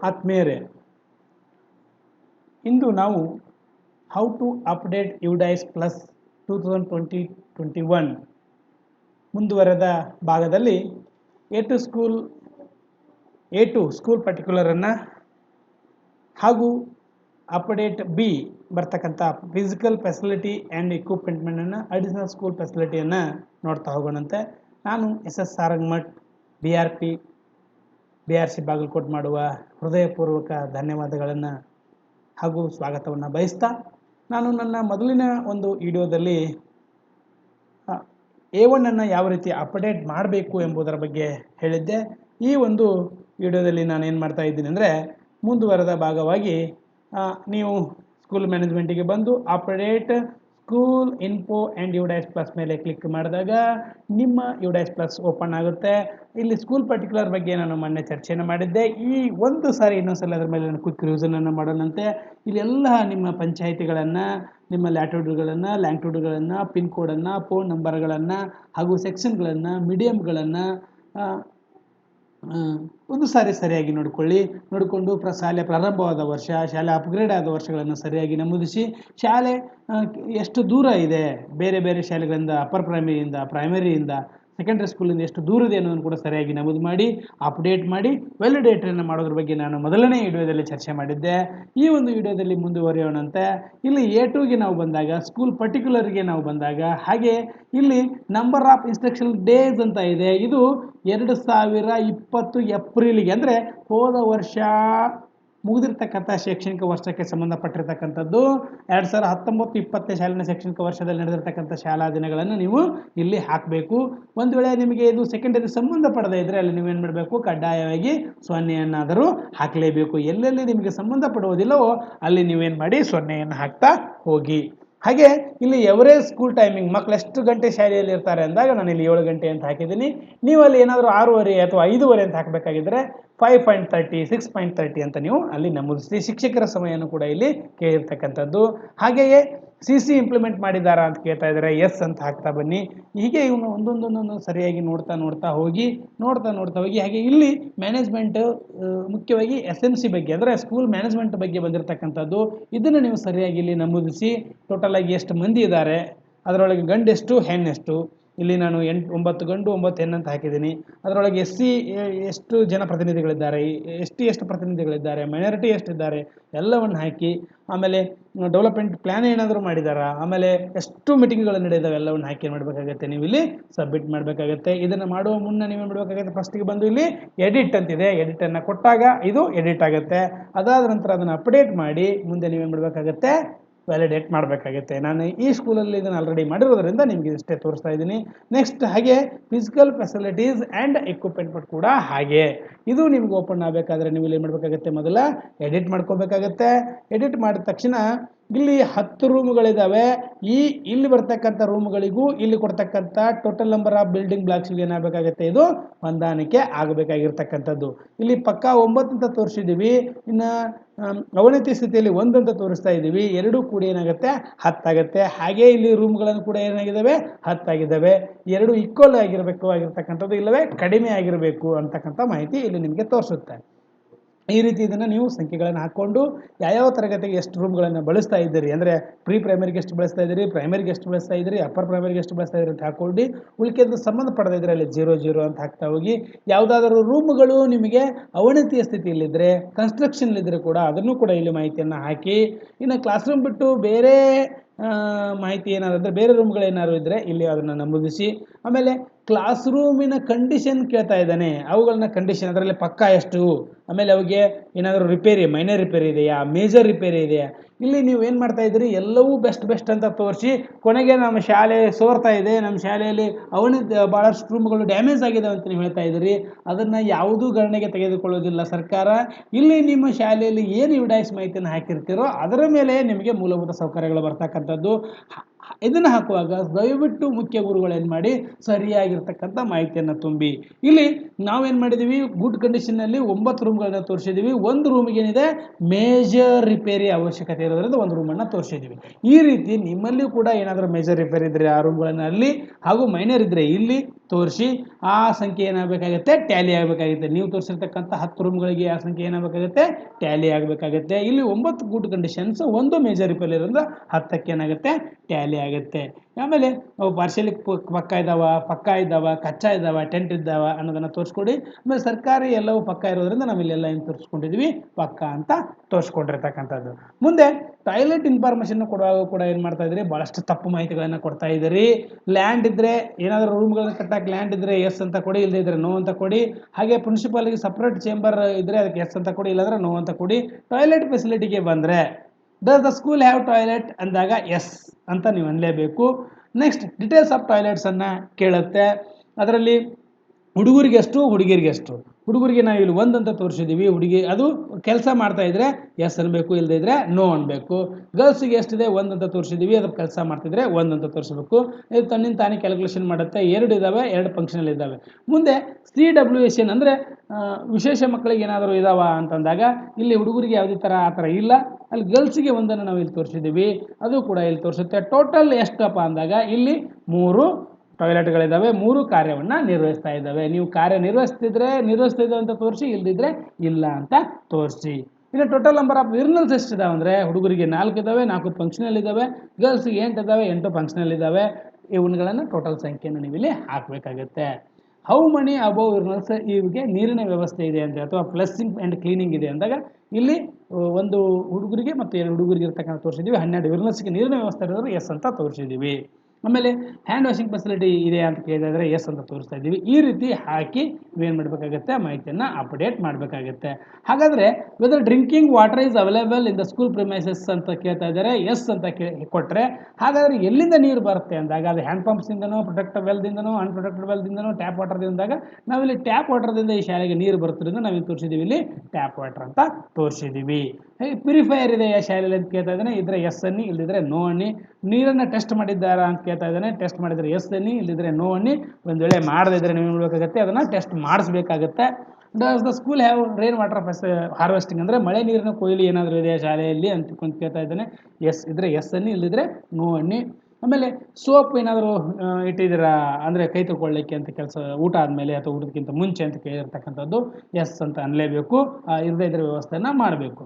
ಆತ್ಮೀಯರೇ, ಇಂದು ನಾವು how to update UDISE plus two thousand twenty twenty one ಮುಂದುವರೆದ ಭಾಗದಲ್ಲಿ A to school A to school ಪರ್ಟಿಕ್ಯುಲರನ್ನು ಹಾಗೂ ಅಪ್ಡೇಟ್ ಬಿ ಬರ್ತಕ್ಕಂಥ ಫಿಸಿಕಲ್ ಫೆಸಿಲಿಟಿ ಆ್ಯಂಡ್ ಇಕ್ವಿಪ್ಮೆಂಟ್ಮೆಂಟನ್ನು ಅಡಿಷನಲ್ ಸ್ಕೂಲ್ ಫೆಸಿಲಿಟಿಯನ್ನು ನೋಡ್ತಾ ಹೋಗೋಣಂತೆ. ನಾನು S S Sarangamath B R P B R C Bagalkot ಮಾಡುವ ಹೃದಯಪೂರ್ವಕ ಧನ್ಯವಾದಗಳನ್ನು ಹಾಗೂ ಸ್ವಾಗತವನ್ನು ಬಯಸ್ತಾ ನಾನು ನನ್ನ ಮೊದಲಿನ ಒಂದು ವಿಡಿಯೋದಲ್ಲಿ ಎ ಒನ್ನನ್ನು ಯಾವ ರೀತಿ ಅಪ್ಡೇಟ್ ಮಾಡಬೇಕು ಎಂಬುದರ ಬಗ್ಗೆ ಹೇಳಿದ್ದೆ. ಈ ಒಂದು ವಿಡಿಯೋದಲ್ಲಿ ನಾನು ಏನು ಮಾಡ್ತಾ ಇದ್ದೀನಿ ಅಂದರೆ, ಮುಂದುವರೆದ ಭಾಗವಾಗಿ ನೀವು ಸ್ಕೂಲ್ ಮ್ಯಾನೇಜ್ಮೆಂಟಿಗೆ ಬಂದು update school info and U dash plus ಮೇಲೆ ಕ್ಲಿಕ್ ಮಾಡಿದಾಗ ನಿಮ್ಮ ಯು ಡ್ಯಾಶ್ ಪ್ಲಸ್ ಓಪನ್ ಆಗುತ್ತೆ. ಇಲ್ಲಿ ಸ್ಕೂಲ್ ಪರ್ಟಿಕ್ಯುಲರ್ ಬಗ್ಗೆ ನಾನು ಮೊನ್ನೆ ಚರ್ಚೆಯನ್ನು ಮಾಡಿದ್ದೆ. ಈ ಒಂದು ಸಾರಿ ಇನ್ನೊಂದು ಸಲ ಅದರ ಮೇಲೆ ನಾನು ಕ್ವಿಕ್ ರಿವಿಸನನ್ನು ಮಾಡೋಣಂತೆ. ಇಲ್ಲೆಲ್ಲ ನಿಮ್ಮ ಪಂಚಾಯಿತಿಗಳನ್ನು, ನಿಮ್ಮ ಲ್ಯಾಟ್ಯೂಡ್ಗಳನ್ನು ಲ್ಯಾಂಗ್ಟ್ಯೂಡ್ಗಳನ್ನು ಪಿನ್ ಕೋಡನ್ನು ಫೋನ್ ನಂಬರ್ಗಳನ್ನು ಹಾಗೂ ಸೆಕ್ಷನ್ಗಳನ್ನು ಮೀಡಿಯಮ್ಗಳನ್ನು ಒಂದು ಸಾರಿ ಸರಿಯಾಗಿ ನೋಡಿಕೊಳ್ಳಿ. ನೋಡಿಕೊಂಡು ಪ್ರ, ಶಾಲೆ ಪ್ರಾರಂಭವಾದ ವರ್ಷ, ಶಾಲೆ ಅಪ್ಗ್ರೇಡ್ ಆದ ವರ್ಷಗಳನ್ನು ಸರಿಯಾಗಿ ನಮೂದಿಸಿ, ಶಾಲೆ ಎಷ್ಟು ದೂರ ಇದೆ, ಬೇರೆ ಬೇರೆ ಶಾಲೆಗಳಿಂದ ಅಪ್ಪರ್ ಪ್ರೈಮರಿಯಿಂದ ಪ್ರೈಮರಿಯಿಂದ ಸೆಕೆಂಡರಿ ಸ್ಕೂಲಿಂದ ಎಷ್ಟು ದೂರ ಇದೆ ಅನ್ನೋದನ್ನು ಕೂಡ ಸರಿಯಾಗಿ ನಮೂದು ಮಾಡಿ ಅಪ್ಡೇಟ್ ಮಾಡಿ ವ್ಯಾಲಿಡೇಟನ್ನು ಮಾಡೋದ್ರ ಬಗ್ಗೆ ನಾನು ಮೊದಲನೇ ವಿಡಿಯೋದಲ್ಲಿ ಚರ್ಚೆ ಮಾಡಿದ್ದೆ. ಈ ಒಂದು ವಿಡಿಯೋದಲ್ಲಿ ಮುಂದುವರಿಯೋಣಂತೆ. ಇಲ್ಲಿ ಎ ಟುಗೆ ನಾವು ಬಂದಾಗ ಸ್ಕೂಲ್ ಪರ್ಟಿಕ್ಯುಲರ್ಗೆ ನಾವು ಬಂದಾಗ, ಹಾಗೆ ಇಲ್ಲಿ ನಂಬರ್ ಆಫ್ ಇನ್ಸ್ಟ್ರಕ್ಷನ್ ಡೇಸ್ ಅಂತ ಇದೆ. ಇದು ಎರಡು ಸಾವಿರ ಇಪ್ಪತ್ತು ಏಪ್ರಿಲ್ಗೆ ಅಂದರೆ ಹೋದ ವರ್ಷ ಮುಗಿದಿರ್ತಕ್ಕಂಥ ಶೈಕ್ಷಣಿಕ ವರ್ಷಕ್ಕೆ ಸಂಬಂಧಪಟ್ಟಿರ್ತಕ್ಕಂಥದ್ದು, ಎರಡು ಸಾವಿರದ ಹತ್ತೊಂಬತ್ತು ಇಪ್ಪತ್ತನೇ ಶಾಲಿನ ಶೈಕ್ಷಣಿಕ ವರ್ಷದಲ್ಲಿ ನಡೆದಿರ್ತಕ್ಕಂಥ ಶಾಲಾ ದಿನಗಳನ್ನು ನೀವು ಇಲ್ಲಿ ಹಾಕಬೇಕು. ಒಂದು ವೇಳೆ ನಿಮಗೆ ಇದು ಸೆಕೆಂಡರಿ ಸಂಬಂಧ ಪಡದೇ ಇದ್ದರೆ ಅಲ್ಲಿ ನೀವೇನು ಮಾಡಬೇಕು? ಕಡ್ಡಾಯವಾಗಿ ಸೊನ್ನೆಯನ್ನಾದರೂ ಹಾಕಲೇಬೇಕು. ಎಲ್ಲೆಲ್ಲಿ ನಿಮಗೆ ಸಂಬಂಧಪಡುವುದಿಲ್ಲವೋ ಅಲ್ಲಿ ನೀವೇನು ಮಾಡಿ ಸೊನ್ನೆಯನ್ನು ಹಾಕ್ತಾ ಹೋಗಿ. ಹಾಗೆ ಇಲ್ಲಿ ಎವರೇಜ್ ಸ್ಕೂಲ್ ಟೈಮಿಂಗ್ ಮಕ್ಕಳು ಎಷ್ಟು ಗಂಟೆ ಶಾಲೆಯಲ್ಲಿ ಇರ್ತಾರೆ ಅಂದಾಗ ನಾನು ಇಲ್ಲಿ ಏಳು ಗಂಟೆ ಅಂತ ಹಾಕಿದ್ದೀನಿ. ನೀವು ಅಲ್ಲಿ ಏನಾದರೂ ಆರೂವರೆ ಅಥವಾ ಐದೂವರೆ ಅಂತ ಹಾಕಬೇಕಾಗಿದ್ದರೆ five point thirty six point thirty ಅಂತ ನೀವು ಅಲ್ಲಿ ನಮೂದಿಸಿ, ಶಿಕ್ಷಕರ ಸಮಯವನ್ನು ಕೂಡ ಇಲ್ಲಿ ಕೇಳಿರ್ತಕ್ಕಂಥದ್ದು. ಹಾಗೆಯೇ ಸಿ ಸಿ ಇಂಪ್ಲಿಮೆಂಟ್ ಮಾಡಿದ್ದಾರಾ ಅಂತ ಕೇಳ್ತಾ ಇದ್ದಾರೆ ಎಸ್ ಅಂತ ಹಾಕ್ತಾ ಬನ್ನಿ. ಹೀಗೆ ಇವನು ಒಂದೊಂದೊಂದೊಂದು ಸರಿಯಾಗಿ ನೋಡ್ತಾ ನೋಡ್ತಾ ಹೋಗಿ, ನೋಡ್ತಾ ನೋಡ್ತಾ ಹೋಗಿ, ಹಾಗೆ ಇಲ್ಲಿ ಮ್ಯಾನೇಜ್ಮೆಂಟ್ ಮುಖ್ಯವಾಗಿ ಎಸ್ ಎಂ ಸಿ ಬಗ್ಗೆ, ಅಂದರೆ ಸ್ಕೂಲ್ ಮ್ಯಾನೇಜ್ಮೆಂಟ್ ಬಗ್ಗೆ ಬಂದಿರತಕ್ಕಂಥದ್ದು, ಇದನ್ನು ನೀವು ಸರಿಯಾಗಿ ಇಲ್ಲಿ ನಮೂದಿಸಿ ಟೋಟಲ್ ಆಗಿ ಎಷ್ಟು ಮಂದಿ ಇದ್ದಾರೆ, ಅದರೊಳಗೆ ಗಂಡೆಷ್ಟು, ಹೆಣ್ಣೆಷ್ಟು ಇಲ್ಲಿ ನಾನು ಎಂಟು, ಒಂಬತ್ತು ಗಂಡು, ಒಂಬತ್ತು ಹೆಣ್ಣು ಅಂತ ಹಾಕಿದ್ದೀನಿ. ಅದರೊಳಗೆ ಎಸ್ ಸಿ ಎಷ್ಟು ಜನ ಪ್ರತಿನಿಧಿಗಳಿದ್ದಾರೆ, ಎಸ್ ಟಿ ಎಷ್ಟು ಪ್ರತಿನಿಧಿಗಳಿದ್ದಾರೆ ಮೈನಾರಿಟಿ ಎಷ್ಟಿದ್ದಾರೆ, ಎಲ್ಲವನ್ನು ಹಾಕಿ, ಆಮೇಲೆ ಡೆವಲಪ್ಮೆಂಟ್ ಪ್ಲ್ಯಾನ್ ಏನಾದರೂ ಮಾಡಿದಾರ? ಆಮೇಲೆ ಎಷ್ಟು ಮೀಟಿಂಗ್ಗಳು ನಡೆದಿದ್ದಾವೆ ಎಲ್ಲವನ್ನು ಹಾಕಿ ಏನು ಮಾಡಬೇಕಾಗತ್ತೆ? ನೀವು ಇಲ್ಲಿ ಸಬ್ಮಿಟ್ ಮಾಡಬೇಕಾಗತ್ತೆ. ಇದನ್ನು ಮಾಡುವ ಮುನ್ನ ನೀವೇನು ಮಾಡಬೇಕಾಗತ್ತೆ? ಫಸ್ಟಿಗೆ ಬಂದು ಇಲ್ಲಿ ಎಡಿಟ್ ಅಂತಿದೆ. ಎಡಿಟನ್ನು ಕೊಟ್ಟಾಗ ಇದು ಎಡಿಟ್ ಆಗುತ್ತೆ. ಅದಾದ ನಂತರ ಅದನ್ನು ಅಪ್ಡೇಟ್ ಮಾಡಿ ಮುಂದೆ ನೀವೇನು ಮಾಡಬೇಕಾಗತ್ತೆ? ವ್ಯಾಲಿಡೇಟ್ ಮಾಡಬೇಕಾಗುತ್ತೆ. ನಾನು ಈ ಸ್ಕೂಲಲ್ಲಿ ಇದನ್ನು ಆಲ್ರೆಡಿ ಮಾಡಿರೋದ್ರಿಂದ ನಿಮಗೆ ಇಷ್ಟೇ ತೋರಿಸ್ತಾ ಇದ್ದೀನಿ. ನೆಕ್ಸ್ಟ್ ಹಾಗೆ ಫಿಸಿಕಲ್ ಫೆಸಿಲಿಟೀಸ್ ಆ್ಯಂಡ್ ಎಕ್ವಿಪ್ಮೆಂಟ್ ಕೂಡ ಹಾಗೆ. ಇದು ನಿಮ್ಗೆ ಓಪನ್ ಆಗಬೇಕಾದ್ರೆ ನೀವು ಇಲ್ಲಿ ಏನು ಮಾಡಬೇಕಾಗುತ್ತೆ? ಮೊದಲ ಎಡಿಟ್ ಮಾಡ್ಕೋಬೇಕಾಗತ್ತೆ. ಎಡಿಟ್ ಮಾಡಿದ ತಕ್ಷಣ ಇಲ್ಲಿ ಹತ್ತು ರೂಮ್ಗಳಿದ್ದಾವೆ ಈ ಇಲ್ಲಿ ಬರ್ತಕ್ಕಂಥ ರೂಮ್ಗಳಿಗೂ ಇಲ್ಲಿ ಕೊಡ್ತಕ್ಕಂಥ ಟೋಟಲ್ ನಂಬರ್ ಆಫ್ ಬಿಲ್ಡಿಂಗ್ ಬ್ಲಾಕ್ಸ್ಗೆ ಏನಾಗಬೇಕಾಗತ್ತೆ? ಇದು ಹೊಂದಾಣಿಕೆ ಆಗಬೇಕಾಗಿರ್ತಕ್ಕಂಥದ್ದು. ಇಲ್ಲಿ ಪಕ್ಕಾ ಒಂಬತ್ತು ಅಂತ ತೋರಿಸಿದ್ದೀವಿ ಇನ್ನು ಅವನತಿ ಸ್ಥಿತಿಯಲ್ಲಿ ಒಂದಂತ ತೋರಿಸ್ತಾ ಇದ್ದೀವಿ ಎರಡೂ ಕೂಡ ಏನಾಗುತ್ತೆ? ಹತ್ತಾಗತ್ತೆ. ಹಾಗೆ ಇಲ್ಲಿ ರೂಮ್ಗಳನ್ನು ಕೂಡ ಏನಾಗಿದ್ದಾವೆ ಹತ್ತಾಗಿದ್ದಾವೆ ಎರಡು ಈಕ್ವಲ್ ಆಗಿರಬೇಕು, ಆಗಿರ್ತಕ್ಕಂಥದ್ದು ಇಲ್ಲವೇ? ಕಡಿಮೆ ಆಗಿರಬೇಕು ಅಂತಕ್ಕಂಥ ಮಾಹಿತಿ ಇಲ್ಲಿ ನಿಮಗೆ ತೋರಿಸುತ್ತೆ. ಈ ರೀತಿ ಇದನ್ನು ನೀವು ಸಂಖ್ಯೆಗಳನ್ನು ಹಾಕ್ಕೊಂಡು ಯಾವ್ಯಾವ ತರಗತಿಗೆ ಎಷ್ಟು ರೂಮ್ಗಳನ್ನು ಬಳಸ್ತಾ ಇದ್ದೀರಿ? ಅಂದರೆ ಪ್ರೀ ಪ್ರೈಮರಿಗೆ ಎಷ್ಟು ಬಳಸ್ತಾ ಇದ್ದೀರಿ? ಪ್ರೈಮರಿಗೆ ಎಷ್ಟು ಬಳಸ್ತಾ ಇದ್ದೀರಿ? ಅಪ್ಪರ್ ಪ್ರೈಮರಿಗೆ ಎಷ್ಟು ಬಳಸ್ತಾ ಇದ್ದೀರಿ ಅಂತ ಹಾಕ್ಕೊಂಡು ಉಳಿಕೆದ್ದು ಸಂಬಂಧ ಪಡೆದ ಇದ್ರೆ ಅಲ್ಲಿ ಜೀರೋ ಜೀರೋ ಅಂತ ಹಾಕ್ತಾ ಹೋಗಿ ಯಾವುದಾದ್ರೂ ರೂಮ್ಗಳು ನಿಮಗೆ ಅವನತಿಯ ಸ್ಥಿತಿಯಲ್ಲಿದ್ದರೆ ಕನ್ಸ್ಟ್ರಕ್ಷನ್ಲಿದ್ದರೆ ಕೂಡ ಅದನ್ನು ಕೂಡ ಇಲ್ಲಿ ಮಾಹಿತಿಯನ್ನು ಹಾಕಿ. ಇನ್ನು ಕ್ಲಾಸ್ ರೂಮ್ ಬಿಟ್ಟು ಬೇರೆ ಮಾಹಿತಿ ಏನಾದರೂ ಅಂದರೆ ಬೇರೆ ರೂಮ್ಗಳು ಏನಾದ್ರು ಇದ್ದರೆ ಇಲ್ಲಿ ಅದನ್ನು ನಮೂದಿಸಿ. ಆಮೇಲೆ ಕ್ಲಾಸ್ ರೂಮಿನ ಕಂಡೀಷನ್ ಕೇಳ್ತಾ ಇದ್ದಾನೆ. ಅವುಗಳನ್ನ ಕಂಡೀಷನ್ ಅದರಲ್ಲಿ ಪಕ್ಕ ಎಷ್ಟು? ಆಮೇಲೆ ಅವಿಗೆ ಏನಾದರೂ ರಿಪೇರಿ ಮೈನರ್ ರಿಪೇರಿ ಇದೆಯಾ? ಮೇಜರ್ ರಿಪೇರಿ ಇದೆಯಾ? ಇಲ್ಲಿ ನೀವು ಏನು ಮಾಡ್ತಾ ಇದ್ದೀರಿ? ಎಲ್ಲವೂ ಬೆಸ್ಟ್ ಬೆಸ್ಟ್ ಅಂತ ತೋರಿಸಿ ಕೊನೆಗೆ ನಮ್ಮ ಶಾಲೆ ಸೋರ್ತಾ ಇದೆ. ನಮ್ಮ ಶಾಲೆಯಲ್ಲಿ ಅವನ ಭಾಳಷ್ಟು ರೂಮ್ಗಳು ಡ್ಯಾಮೇಜ್ ಆಗಿದೆ ಅಂತ ನೀವು ಹೇಳ್ತಾ ಇದ್ದೀರಿ. ಅದನ್ನು ಯಾವುದೂ ಗಣನೆಗೆ ತೆಗೆದುಕೊಳ್ಳೋದಿಲ್ಲ ಸರ್ಕಾರ. ಇಲ್ಲಿ ನಿಮ್ಮ ಶಾಲೆಯಲ್ಲಿ ಏನು ಯುಡೈಸ್ ಮಾಹಿತಿಯನ್ನು ಹಾಕಿರ್ತೀರೋ ಅದರ ಮೇಲೆ ನಿಮಗೆ ಮೂಲಭೂತ ಸೌಕರ್ಯಗಳು ಬರ್ತಕ್ಕಂಥದ್ದು. ಇದನ್ನು ಹಾಕುವಾಗ ದಯವಿಟ್ಟು ಮುಖ್ಯ ಗುರುಗಳೇನು ಮಾಡಿ ಸರಿಯಾಗಿರ್ತಕ್ಕಂಥ ಮಾಹಿತಿಯನ್ನು ತುಂಬಿ. ಇಲ್ಲಿ ನಾವೇನು ಮಾಡಿದ್ದೀವಿ ಗುಡ್ ಕಂಡೀಷನ್ನಲ್ಲಿ ಒಂಬತ್ತು ರೂಮ್ಗಳನ್ನ ತೋರಿಸಿದ್ದೀವಿ ಒಂದು ರೂಮಿಗೆ ಏನಿದೆ ಮೇಜರ್ ರಿಪೇರಿ ಅವಶ್ಯಕತೆ ಇರೋದ್ರಿಂದ ಒಂದು ರೂಮನ್ನು ತೋರಿಸಿದ್ದೀವಿ ಈ ರೀತಿ ನಿಮ್ಮಲ್ಲಿ ಕೂಡ ಏನಾದರೂ ಮೇಜರ್ ರಿಪೇರಿ ಇದ್ದರೆ ಆ ರೂಮ್ಗಳನ್ನು ಅಲ್ಲಿ ಹಾಗೂ ಮೈನರ್ ಇದ್ದರೆ ಇಲ್ಲಿ ತೋರಿಸಿ, ಆ ಸಂಖ್ಯೆ ಏನಾಗಬೇಕಾಗುತ್ತೆ? ಟ್ಯಾಲಿ ಆಗಬೇಕಾಗುತ್ತೆ. ನೀವು ತೋರಿಸಿರ್ತಕ್ಕಂಥ ಹತ್ತು ರೂಮ್ಗಳಿಗೆ ಆ ಸಂಖ್ಯೆ ಏನಾಗಬೇಕಾಗುತ್ತೆ? ಟ್ಯಾಲಿ ಆಗಬೇಕಾಗುತ್ತೆ. ಇಲ್ಲಿ ಒಂಬತ್ತು ಗುಡ್ ಕಂಡೀಷನ್ಸ್ ಒಂದು ಮೇಜರ್ ರಿಪೇಲ್ ಇರೋದ್ರಿಂದ ಹತ್ತಕ್ಕೆ ಏನಾಗುತ್ತೆ? ಟ್ಯಾಲಿ ಆಗುತ್ತೆ. ಆಮೇಲೆ ಅವು ಪಾರ್ಶಲಿ ಪಕ್ಕ ಇದ್ದಾವೆ ಪಕ್ಕ ಇದ್ದಾವೆ ಕಚ್ಚಾ ಇದ್ದಾವೆ ಟೆಂಟ್ ಇದ್ದಾವೆ ಅನ್ನೋದನ್ನು ತೋರಿಸ್ಕೊಡಿ. ಆಮೇಲೆ ಸರ್ಕಾರಿ ಎಲ್ಲವೂ ಪಕ್ಕ ಇರೋದ್ರಿಂದ ನಾವು ಇಲ್ಲೆಲ್ಲ ಏನು ತೋರಿಸ್ಕೊಂಡಿದ್ವಿ? ಪಕ್ಕ ಅಂತ ತೋರಿಸ್ಕೊಂಡಿರ್ತಕ್ಕಂಥದ್ದು. ಮುಂದೆ ಟಾಯ್ಲೆಟ್ ಇನ್ಫಾರ್ಮೇಷನ್ ಕೊಡುವಾಗ ಕೂಡ ಏನು ಮಾಡ್ತಾ ಇದ್ರಿ? ಭಾಳಷ್ಟು ತಪ್ಪು ಮಾಹಿತಿಗಳನ್ನು ಕೊಡ್ತಾ ಇದ್ದೀರಿ. ಲ್ಯಾಂಡ್ ಇದ್ದರೆ ಏನಾದರೂ ರೂಮ್ಗಳನ್ನ ಕಟ್ಟಕ್ಕೆ ಲ್ಯಾಂಡ್ ಇದ್ದರೆ ಎಸ್ ಅಂತ ಕೊಡಿ ಇಲ್ಲದೇ ಇದ್ರೆ ನೋ ಅಂತ ಕೊಡಿ. ಹಾಗೆ ಪ್ರಿನ್ಸಿಪಾಲಿಗೆ ಸಪ್ರೇಟ್ ಚೇಂಬರ್ ಇದ್ದರೆ ಅದಕ್ಕೆ ಎಸ್ ಅಂತ ಕೊಡಿ, ಇಲ್ಲಾಂದ್ರೆ ನೋ ಅಂತ ಕೊಡಿ. ಟಾಯ್ಲೆಟ್ ಫೆಸಿಲಿಟಿಗೆ ಬಂದರೆ does the school have toilet ಅಂದಾಗ ಎಸ್ ಅಂತ ನೀವು ಅನ್ಲೇಬೇಕು. ನೆಕ್ಸ್ಟ್ ಡಿಟೇಲ್ಸ್ ಆಫ್ ಟಾಯ್ಲೆಟ್ಸನ್ನು ಕೇಳುತ್ತೆ. ಅದರಲ್ಲಿ ಹುಡುಗರಿಗೆ ಎಷ್ಟು ಹುಡುಗಿರಿಗೆ ನಾವು ಇಲ್ಲಿ ಒಂದಂತ ಅಂತ ತೋರಿಸಿದ್ದೀವಿ ಹುಡುಗಿ ಅದು ಕೆಲಸ ಮಾಡ್ತಾ ಇದ್ರೆ ಎಸ್ ಅನ್ಬೇಕು ಇಲ್ಲದೆ ಇದ್ರೆ ನೋ ಅನ್ಬೇಕು. ಗರ್ಲ್ಸಿಗೆ ಎಷ್ಟಿದೆ ಒಂದಂತ ಅಂತ ತೋರಿಸಿದ್ದೀವಿ ಅದು ಕೆಲಸ ಮಾಡ್ತಿದ್ರೆ ಒಂದಂತ ಅಂತ ತೋರಿಸ್ಬೇಕು. ಇದು ತನ್ನಿಂದ ತಾನೇ ಕ್ಯಾಲ್ಕುಲೇಷನ್ ಮಾಡುತ್ತೆ, ಎರಡು ಇದ್ದಾವೆ ಎರಡು ಫಂಕ್ಷನಲ್ ಇದ್ದಾವೆ ಮುಂದೆ ಸಿ ಡಬ್ಲ್ಯೂ ಎಸ್ ಎನ್ ಅಂದರೆ ವಿಶೇಷ ಮಕ್ಕಳಿಗೆ ಏನಾದರೂ ಇದಾವ ಅಂತಂದಾಗ, ಇಲ್ಲಿ ಹುಡುಗರಿಗೆ ಯಾವುದೇ ಥರ ಆ ಥರ ಇಲ್ಲ. ಅಲ್ಲಿ ಗರ್ಲ್ಸಿಗೆ ಒಂದನ್ನು ನಾವು ಇಲ್ಲಿ ತೋರಿಸಿದ್ದೀವಿ ಅದು ಕೂಡ ಇಲ್ಲಿ ತೋರಿಸುತ್ತೆ. ಟೋಟಲ್ ಎಷ್ಟಪ್ಪ ಅಂದಾಗ, ಇಲ್ಲಿ ಮೂರು ಟಾಯ್ಲೆಟ್ಗಳಿದ್ದಾವೆ, ಮೂರು ಕಾರ್ಯವನ್ನು ನಿರ್ವಹಿಸ್ತಾ ಇದ್ದಾವೆ. ನೀವು ಕಾರ್ಯ ನಿರ್ವಹಿಸ್ತಿದ್ರೆ ನಿರ್ವಹಿಸ್ತಾ ಇದ್ದಾವೆ ಅಂತ ತೋರಿಸಿ ಇಲ್ಲದಿದ್ರೆ ಇಲ್ಲ ಅಂತ ತೋರಿಸಿ. ಇನ್ನು ಟೋಟಲ್ ನಂಬರ್ ಆಫ್ ವಿರ್ನಲ್ಸ್ ಎಷ್ಟಿದಾವೆ ಅಂದರೆ, ಹುಡುಗರಿಗೆ ನಾಲ್ಕು ಇದ್ದಾವೆ ನಾಲ್ಕು ಫಂಕ್ಷನಲ್ ಇದ್ದಾವೆ ಗರ್ಲ್ಸ್ಗೆ ಎಂಟು ಇದ್ದಾವೆ ಎಂಟು ಫಂಕ್ಷನಲ್ ಇದ್ದಾವೆ ಇವನ್ಗಳನ್ನು ಟೋಟಲ್ ಸಂಖ್ಯೆಯನ್ನು ನೀವು ಇಲ್ಲಿ ಹಾಕಬೇಕಾಗುತ್ತೆ. ಹೌ ಮನಿ ಅಬೌವ್ ಯೂರಿನಲ್ಸ್ ಇವಿಗೆ ನೀರಿನ ವ್ಯವಸ್ಥೆ ಇದೆ ಅಂದರೆ, ಅಥವಾ ಫ್ಲಸ್ಸಿಂಗ್ ಆ್ಯಂಡ್ ಕ್ಲೀನಿಂಗ್ ಇದೆ ಅಂದಾಗ, ಇಲ್ಲಿ ಒಂದು ಹುಡುಗರಿಗೆ ಮತ್ತು ಎರಡು ಹುಡುಗರಿಗೆ ಇರ್ತಕ್ಕಂಥ ತೋರಿಸಿದ್ದೀವಿ. ಹನ್ನೆರಡು ಯೂರಿನಲ್ಸ್ಗೆ ನೀರಿನ ವ್ಯವಸ್ಥೆ ಇರೋದ್ರೆ ಎಸ್ ಅಂತ ತೋರಿಸಿದ್ದೀವಿ. ಆಮೇಲೆ ಹ್ಯಾಂಡ್ ವಾಷಿಂಗ್ ಫೆಸಿಲಿಟಿ ಇದೆ ಅಂತ ಕೇಳಿದ್ರೆ ಎಸ್ ಅಂತ ತೋರಿಸ್ತಾ ಇದ್ದೀವಿ. ಈ ರೀತಿ ಹಾಕಿ ನೀವೇನು ಮಾಡಬೇಕಾಗುತ್ತೆ? ಮಾಹಿತಿಯನ್ನು ಅಪ್ಡೇಟ್ ಮಾಡಬೇಕಾಗುತ್ತೆ. ಹಾಗಾದರೆ whether drinking water is available in the school premises ಅಂತ ಕೇಳ್ತಾ ಇದ್ದಾರೆ ಎಸ್ ಅಂತ ಕೇ ಕೊಟ್ಟರೆ ಹಾಗಾದರೆ ಎಲ್ಲಿಂದ ನೀರು ಬರುತ್ತೆ ಅಂದಾಗ, ಅದು ಹ್ಯಾಂಡ್ ಪಂಪ್ಸಿಂದನೋ ಪ್ರೊಟೆಕ್ಟ್ ವೆಲ್ದಿಂದನೋ ಅನ್ಪ್ರೊಟೆಕ್ಟೆಡ್ ವೆಲ್ದಿಂದನೋ ಟ್ಯಾಪ್ ವಾಟರ್ದಿಂದಾಗ ನಾವಿಲ್ಲಿ ಟ್ಯಾಪ್ ವಾಟರ್ದಿಂದ ಈ ಶಾಲೆಗೆ ನೀರು ಬರುತ್ತರಿಂದ ನಾವಿಲ್ಲಿ ತೋರಿಸಿದ್ದೀವಿ. ಇಲ್ಲಿ ಟ್ಯಾಪ್ ವಾಟರ್ ಅಂತ ತೋರಿಸಿದ್ದೀವಿ. ಪ್ಯೂರಿಫೈಯರ್ ಇದೆ ಶಾಲೆಯಲ್ಲಿ ಅಂತ ಕೇಳ್ತಾ ಇದ್ದಾನೆ ಇದ್ರೆ ಎಸ್ ಅನ್ನಿ ಇಲ್ಲದಿದ್ರೆ ನೋ ಅನ್ನಿ. ನೀರನ್ನು ಟೆಸ್ಟ್ ಮಾಡಿದ್ದಾರಾ ಅಂತ ಕೇಳ್ತಾ ಇದ್ದಾನೆ ಟೆಸ್ಟ್ ಮಾಡಿದರೆ ಎಸ್ ಅನ್ನಿ ಇಲ್ಲದಿದ್ರೆ ನೋ ಅನ್ನಿ, ಒಂದು ವೇಳೆ ಮಾಡದೇ ಇದ್ರೆ ನೀವು ಮಾಡಬೇಕಾಗತ್ತೆ ಅದನ್ನು test ಮಾಡಿಸ್ಬೇಕಾಗತ್ತೆ. Does the school have rain water phase harvesting ಅಂದರೆ ಮಳೆ ನೀರಿನ ಕೊಯ್ಲು ಏನಾದರೂ ಇದೆ ಶಾಲೆಯಲ್ಲಿ ಅಂತ ಕೇಳ್ತಾ ಇದ್ದಾನೆ. ಎಸ್ ಇದ್ರೆ ಎಸ್ ಅನ್ನಿ, ಇಲ್ಲಿದ್ರೆ ನೋ ಅನ್ನಿ. ಆಮೇಲೆ ಸೋಪ್ ಏನಾದರೂ ಇಟ್ಟಿದ್ದೀರಾ ಅಂದರೆ ಕೈ ತಗೊಳ್ಳಿಕ್ಕೆ ಅಂತ ಕೆಲಸ, ಊಟ ಆದಮೇಲೆ ಅಥವಾ ಊಟದಕ್ಕಿಂತ ಮುಂಚೆ ಅಂತ ಕೇಳಿರ್ತಕ್ಕಂಥದ್ದು ಎಸ್ ಅಂತ ಅನ್ನಲೇಬೇಕು ಇರದೇ ಇದ್ರೆ ವ್ಯವಸ್ಥೆಯನ್ನು ಮಾಡಬೇಕು.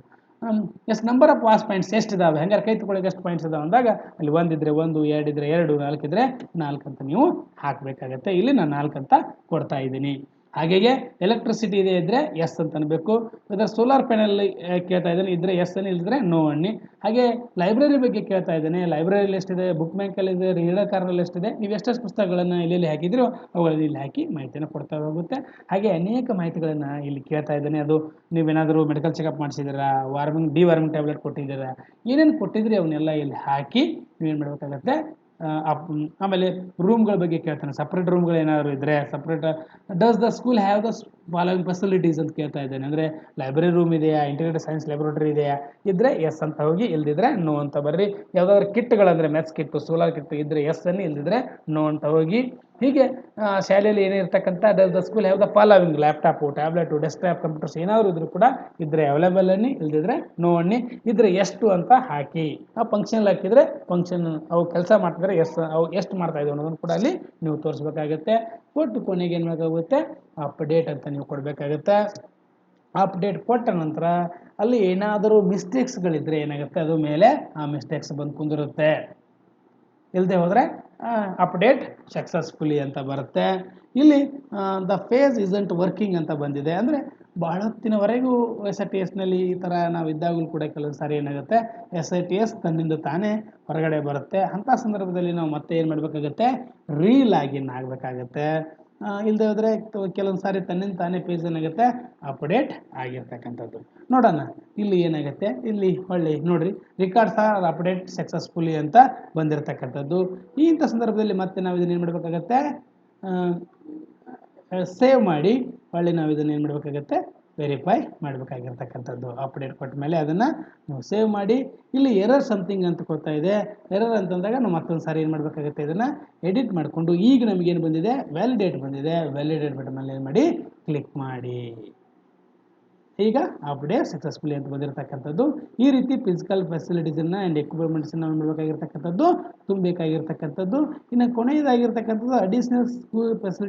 Yes number of wash points ಎಷ್ಟಿದಾವೆ? ಹಂಗಾರೆ ಕೈ ತೊಗೊಳಕ್ಕೆ ಎಷ್ಟು ಪಾಯಿಂಟ್ಸ್ ಇದಾವೆ ಅಂದಾಗ ಅಲ್ಲಿ ಒಂದಿದ್ರೆ ಒಂದು ಎರಡಿದ್ರೆ ಎರಡು ನಾಲ್ಕಿದ್ರೆ ನಾಲ್ಕು ಅಂತ ನೀವು ಹಾಕಬೇಕಾಗತ್ತೆ. ಇಲ್ಲಿ ನಾನು ನಾಲ್ಕು ಅಂತ ಕೊಡ್ತಾ ಇದ್ದೀನಿ. ಹಾಗೆಯೇ ಎಲೆಕ್ಟ್ರಿಸಿಟಿ ಇದೆ ಇದ್ದರೆ ಎಸ್ ಅಂತ ಅನ್ಬೇಕು. ಅದರ ಸೋಲಾರ್ ಪ್ಯಾನೆಲ್ ಕೇಳ್ತಾ ಇದ್ದಾನೆ ಇದ್ದರೆ ಎಸ್ ಅನ್ನು ಇಲ್ಲದ್ರೆ ನೋ ಅನ್ನಿ. ಹಾಗೆ ಲೈಬ್ರರಿ ಬಗ್ಗೆ ಕೇಳ್ತಾ ಇದ್ದಾನೆ ಲೈಬ್ರರಿಯಲ್ಲಿ ಎಷ್ಟಿದೆ ಬುಕ್ ಬ್ಯಾಂಕಲ್ಲಿ ಇದೆ ರೀಡರ್ ಕಾರ್ನಲ್ಲಿ ಎಷ್ಟಿದೆ, ನೀವು ಎಷ್ಟೆಷ್ಟು ಪುಸ್ತಕಗಳನ್ನು ಇಲ್ಲಿ ಹಾಕಿದ್ರು ಅವುಗಳಲ್ಲಿ ಇಲ್ಲಿ ಹಾಕಿ ಮಾಹಿತಿಯನ್ನು ಕೊಡ್ತಾ ಹೋಗುತ್ತೆ. ಹಾಗೆ ಅನೇಕ ಮಾಹಿತಿಗಳನ್ನು ಇಲ್ಲಿ ಕೇಳ್ತಾ ಇದ್ದಾನೆ. ಅದು ನೀವೇನಾದರೂ ಮೆಡಿಕಲ್ ಚೆಕಪ್ ಮಾಡಿಸಿದ್ದೀರಾ ವಾರ್ಮಿಂಗ್ ಡಿ ವಾರ್ಮಿಂಗ್ ಟ್ಯಾಬ್ಲೆಟ್ ಕೊಟ್ಟಿದ್ದೀರಾ, ಏನೇನು ಕೊಟ್ಟಿದ್ರಿ ಅವನ್ನೆಲ್ಲ ಇಲ್ಲಿ ಹಾಕಿ ನೀವೇನು ಮಾಡಬೇಕಾಗತ್ತೆ ಆಮೇಲೆ ರೂಮ್ಗಳ ಬಗ್ಗೆ ಕೇಳ್ತಾನೆ. ಸಪ್ರೇಟ್ ರೂಮ್ಗಳು ಏನಾದ್ರು ಇದ್ದರೆ separate does the school have the following facilities ಅಂತ ಕೇಳ್ತಾ ಇದ್ದಾನೆ. ಅಂದರೆ ಲೈಬ್ರರಿ ರೂಮ್ ಇದೆಯಾ? ಇಂಟಿಗ್ರೇಟೆಡ್ ಸೈನ್ಸ್ ಲ್ಯಾಬೊರೇಟರಿ ಇದೆಯಾ? ಇದ್ದರೆ ಎಸ್ ಅಂತ ಹೋಗಿ, ಇಲ್ದಿದ್ರೆ ನೋ ಅಂತ ಬರ್ರಿ. ಯಾವುದಾದ್ರು ಕಿಟ್ಗಳಂದರೆ ಮ್ಯಾಥ್ಸ್ ಕಿಟ್ಟು ಸೋಲಾರ್ ಕಿಟ್ಟು ಇದ್ದರೆ ಎಸ್ ಅನ್ನು, ಇಲ್ದಿದ್ರೆ ನೋ ಅಂತ ಹೋಗಿ. ಹೀಗೆ ಶಾಲೆಯಲ್ಲಿ ಏನಿರ್ತಕ್ಕಂಥ the school have the following laptop tablet desktop computers ಏನಾದ್ರು ಇದ್ರೂ ಕೂಡ ಇದ್ದರೆ ಅವೈಲೇಬಲ್ ಅನ್ನಿ, ಇಲ್ದಿದ್ರೆ ನೋ ಅನ್ನಿ, ಇದ್ರೆ ಎಷ್ಟು ಅಂತ ಹಾಕಿ. ಆ ಫಂಕ್ಷನಲ್ಲಿ ಹಾಕಿದರೆ ಫಂಕ್ಷನ್ ಅವು ಕೆಲಸ ಮಾಡ್ತಿದ್ರೆ ಎಸ್ ಅವು ಎಷ್ಟು ಮಾಡ್ತಾ ಇದ್ದಾವೆ ಅನ್ನೋದನ್ನು ಕೂಡ ಅಲ್ಲಿ ನೀವು ತೋರಿಸ್ಬೇಕಾಗುತ್ತೆ. ಕೊಟ್ಟು ಕೊನೆಗೆ ಏನು ಬೇಕಾಗುತ್ತೆ? ಅಪ್ಡೇಟ್ ಅಂತ ನೀವು ಕೊಡಬೇಕಾಗತ್ತೆ. ಅಪ್ಡೇಟ್ ಕೊಟ್ಟ ನಂತರ ಅಲ್ಲಿ ಏನಾದರೂ ಮಿಸ್ಟೇಕ್ಸ್ಗಳಿದ್ದರೆ ಏನಾಗುತ್ತೆ? ಅದು ಮೇಲೆ ಆ ಮಿಸ್ಟೇಕ್ಸ್ ಬಂದು ಕುಂದಿರುತ್ತೆ. ಇಲ್ಲದೆ ಹೋದರೆ ಅಪ್ಡೇಟ್ ಸಕ್ಸಸ್ಫುಲಿ ಅಂತ ಬರುತ್ತೆ. ಇಲ್ಲಿ ದ ಫೇಸ್ ಇಸಂಟ್ ವರ್ಕಿಂಗ್ ಅಂತ ಬಂದಿದೆ. ಅಂದರೆ ಬಹಳ ಹೊತ್ತಿನವರೆಗೂ ಎಸ್ ಐ ಟಿ ಎಸ್ನಲ್ಲಿ ಈ ಥರ ನಾವು ಇದ್ದಾಗಲೂ ಕೂಡ ಕೆಲವೊಂದು ಸಾರಿ ಏನಾಗುತ್ತೆ? ಎಸ್ ಐ ಟಿ ಎಸ್ ತನ್ನಿಂದ ತಾನೇ ಹೊರಗಡೆ ಬರುತ್ತೆ. ಅಂಥ ಸಂದರ್ಭದಲ್ಲಿ ನಾವು ಮತ್ತೆ ಏನು ಮಾಡಬೇಕಾಗತ್ತೆ? ರೀಲಾಗಿನ್ ಆಗಬೇಕಾಗತ್ತೆ. ಇಲ್ಲದೆ ಹೋದರೆ ಕೆಲವೊಂದು ಸಾರಿ ತನ್ನಿಂದ ತಾನೇ ಪೇಜ್ ಏನಾಗುತ್ತೆ ಅಪ್ಡೇಟ್ ಆಗಿರ್ತಕ್ಕಂಥದ್ದು. ನೋಡೋಣ, ಇಲ್ಲಿ ಏನಾಗುತ್ತೆ? ಇಲ್ಲಿ ಹೊಳ್ಳಿ ನೋಡ್ರಿ ರಿಕಾರ್ಡ್ಸ್ ಆರ್ ಅಪ್ಡೇಟ್ ಸಕ್ಸಸ್ಫುಲಿ ಅಂತ ಬಂದಿರತಕ್ಕಂಥದ್ದು. ಈ ಇಂಥ ಸಂದರ್ಭದಲ್ಲಿ ಮತ್ತೆ ನಾವು ಇದನ್ನ ಏನು ಮಾಡಬೇಕಾಗತ್ತೆ? ಸೇವ್ ಮಾಡಿ ಹೊಳ್ಳಿ ನಾವು ಇದನ್ನು ಏನು ಮಾಡಬೇಕಾಗತ್ತೆ? ವೆರಿಫೈ ಮಾಡಬೇಕಾಗಿರ್ತಕ್ಕಂಥದ್ದು ಅಪ್ಡೇಟ್ ಕೊಟ್ಟ ಮೇಲೆ ಅದನ್ನು ನೀವು ಸೇವ್ ಮಾಡಿ. ಇಲ್ಲಿ ಎರರ್ ಸಮಥಿಂಗ್ ಅಂತ ಕೊಡ್ತಾ ಇದೆ. ಎರರ್ ಅಂತಂದಾಗ ನಾವು ಮತ್ತೊಂದು ಸಾರಿ ಏನು ಮಾಡಬೇಕಾಗುತ್ತೆ? ಇದನ್ನು ಎಡಿಟ್ ಮಾಡಿಕೊಂಡು ಈಗ ನಮಗೇನು ಬಂದಿದೆ? ವ್ಯಾಲಿಡೇಟ್ ಬಂದಿದೆ. ವ್ಯಾಲಿಡೇಟ್ ಬಟನ್ ಮೇಲೆ ಏನು ಮಾಡಿ ಕ್ಲಿಕ್ ಮಾಡಿ. ಈಗ ಅಪ್ಡೇಟ್ ಸಕ್ಸಸ್ಫುಲಿ ಅಂತ ಬಂದಿರತಕ್ಕಂಥದ್ದು. ಈ ರೀತಿ ಫಿಸಿಕಲ್ ಫೆಸಿಲಿಟೀಸನ್ನು ಆ್ಯಂಡ್ ಎಕ್ವಿಪ್ಮೆಂಟ್ಸನ್ನು ಮಾಡಬೇಕಾಗಿರ್ತಕ್ಕಂಥದ್ದು, ತುಂಬಬೇಕಾಗಿರ್ತಕ್ಕಂಥದ್ದು. ಇನ್ನು ಕೊನೆಯದಾಗಿರ್ತಕ್ಕಂಥದ್ದು ಅಡಿಷನಲ್ ಸ್ಕೂಲ್ ಫೆಸಿಲಿಟಿ